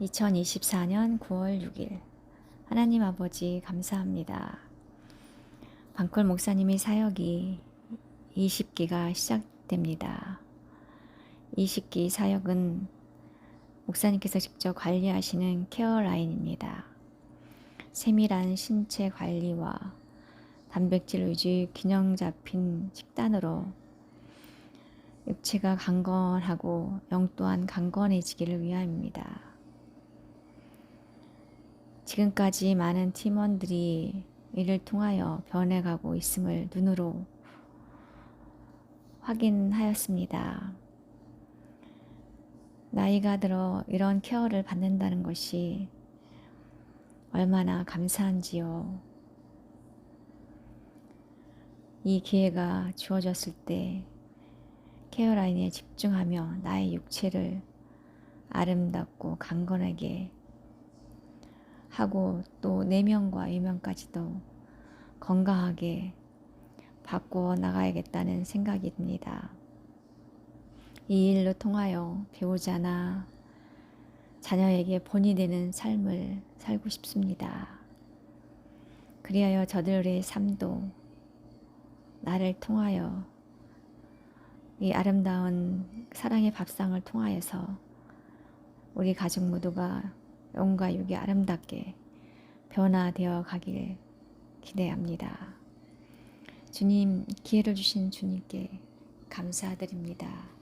2024년 9월 6일 하나님 아버지 감사합니다. 방콜 목사님의 사역이 20기가 시작됩니다. 20기 사역은 목사님께서 직접 관리하시는 케어 라인입니다. 세밀한 신체 관리와 단백질 위주 균형 잡힌 식단으로 육체가 강건하고 영 또한 강건해지기를 위함입니다. 지금까지 많은 팀원들이 이를 통하여 변해가고 있음을 눈으로 확인하였습니다. 나이가 들어 이런 케어를 받는다는 것이 얼마나 감사한지요. 이 기회가 주어졌을 때 케어라인에 집중하며 나의 육체를 아름답고 강건하게 하고 또 내면과 이면까지도 건강하게 바꾸어 나가야겠다는 생각이 듭니다. 이 일로 통하여 배우자나 자녀에게 본이 되는 삶을 살고 싶습니다. 그리하여 저들의 삶도 나를 통하여 이 아름다운 사랑의 밥상을 통하여서 우리 가족 모두가 영과 육이 아름답게 변화되어 가길 기대합니다. 주님, 기회를 주신 주님께 감사드립니다.